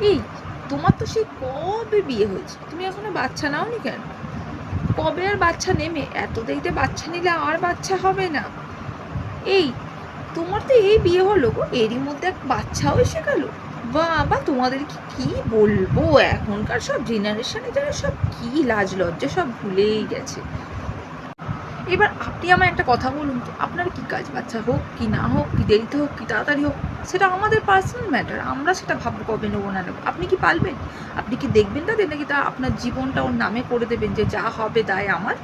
এই, তোমার তো সেই কবে বিয়ে হয়েছে? তুমি এখনও বাচ্চা নাওনি কেন? কবে আর বাচ্চা নেমে? এত দেরিতে বাচ্চা নিলে আর বাচ্চা হবে না। এই, তোমার তো এই বিয়ে হলো গো, এরই মধ্যে এক বাচ্চাও এসে গেল। বাবা তোমাদের কি কি বলব? এখনকার সব জেনারেশনে যারা সব কি লাজ লজ্জা সব ভুলেই গেছে। এবার আপনি আমার একটা কথা বলুন তো, আপনার কি কাজ বাচ্চা হোক, কি না হোক, কি দেরিতে হোক, কি তাড়াতাড়ি হোক, সেটা আমাদের পার্সোনাল ম্যাটার আমরা সেটা ভাববো কবে নেব, না নেব, আপনি কি পালবেন আপনি কি দেখবেন তাদের, নাকি তা আপনার জীবনটা ওর নামে করে দেবেন যে যা হবে তাই আমার?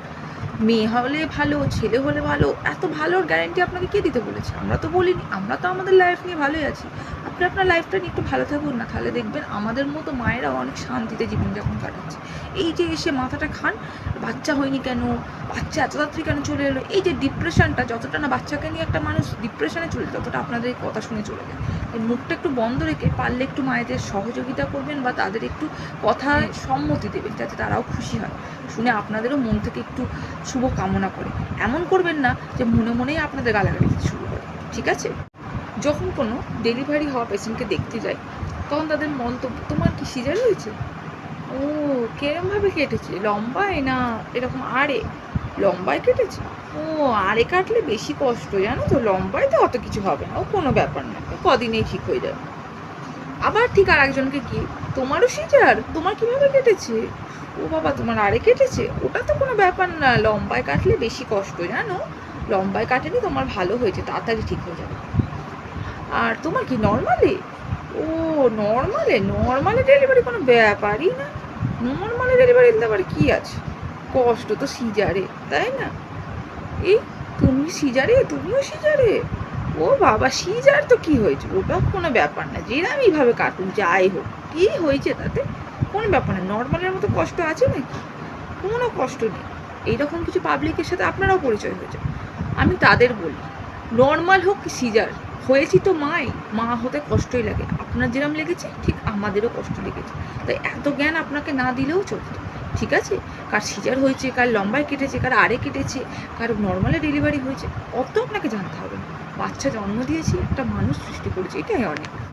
মেয়ে হলে ভালো, ছেলে হলে ভালো, এত ভালোর গ্যারান্টি আপনাকে কে দিতে বলেছে? আমরা তো বলিনি, আমরা তো আমাদের লাইফ নিয়ে ভালোই আছি। আপনি আপনার লাইফটা নিয়ে একটু ভালো থাকুন না, তাহলে দেখবেন আমাদের মতো মায়েরাও অনেক শান্তিতে জীবনযাপন কাটাচ্ছে। এই যে এসে মাথাটা খান, বাচ্চা হয়নি কেন? বাচ্চা এত তাড়াতাড়ি কেন চলে এলো? এই যে ডিপ্রেশনটা যতটা না বাচ্চাকে নিয়ে একটা মানুষ ডিপ্রেশনে চলে, ততটা আপনাদের এই কথা শুনে চলে যায়। এই মুখটা একটু বন্ধ রেখে পারলে একটু মায়েদের সহযোগিতা করবেন বা তাদের একটু কথায় সম্মতি দেবেন, যাতে তারাও খুশি হয়। শুনে আপনাদেরও মন থেকে একটু শুভ কামনা করে। এমন করবেন না যে মনে মনেই আপনাদের গালাগালি শুরু করে। ঠিক আছে? যখন কোনো ডেলিভারি হওয়া পেশেন্টকে দেখতে যায় তখন তাদের মন্তব্য, তোমার কি সিজার হয়েছে? ও, কেরমভাবে কেটেছে? লম্বায় না এরকম আরে লম্বায় কেটেছে? ও আরে কাটলে বেশি কষ্ট, জানো তো? লম্বায় তো অত কিছু হবে না। ও, কোনো ব্যাপার না। কদিনেই ঠিক হয়ে যাবে। আবার ঠিক আর একজনকে কি তোমারও সিজার তোমার কীভাবে কেটেছে? ও বাবা, তোমার আরে কেটেছে ওটা তো কোনো ব্যাপার না। লম্বায় কাটলে বেশি কষ্ট, জানো? লম্বায় কাটেনি, তোমার ভালো হয়েছে, তাড়াতাড়ি ঠিক হয়ে যাবে। আর তোমার কি নর্মালি? ও, নর্মালে? নর্মালে ডেলিভারি কোনো ব্যাপারই না। নর্মালে ডেলিভারি দিতে পারে, কী আছে? কষ্ট তো সিজারে, তাই না? এই তুমি সিজারে, তুমিও সিজারে। ও বাবা, সিজার তো কি হয়েছে ওটা কোনো ব্যাপার না। যেরামইভাবে কাটুক, যাই হোক, কি হয়েছে তাতে? কোনো ব্যাপার না, নর্মালের মতো কষ্ট আছে নাকি? কোনো কষ্ট নেই। এইরকম কিছু পাবলিকের সাথে আপনারাও পরিচয় হয়েছে। আমি তাদের বলি, নর্মাল হোক কি সিজার, হয়েছি তো মাই, মা হতে কষ্টই লাগে। আপনার যেরম লেগেছে, ঠিক আমাদেরও কষ্ট লেগেছে। তাই এত জ্ঞান আপনাকে না দিলেও চলতো। ঠিক আছে? কার সিজার হয়েছে, কার লম্বায় কেটেছে, কার আরে কেটেছে, কার নর্মালে ডেলিভারি হয়েছে, অত আপনাকে জানতে হবে না। বাচ্চা জন্ম দিয়েছি, একটা মানুষ সৃষ্টি করেছে, এটাই অনেক।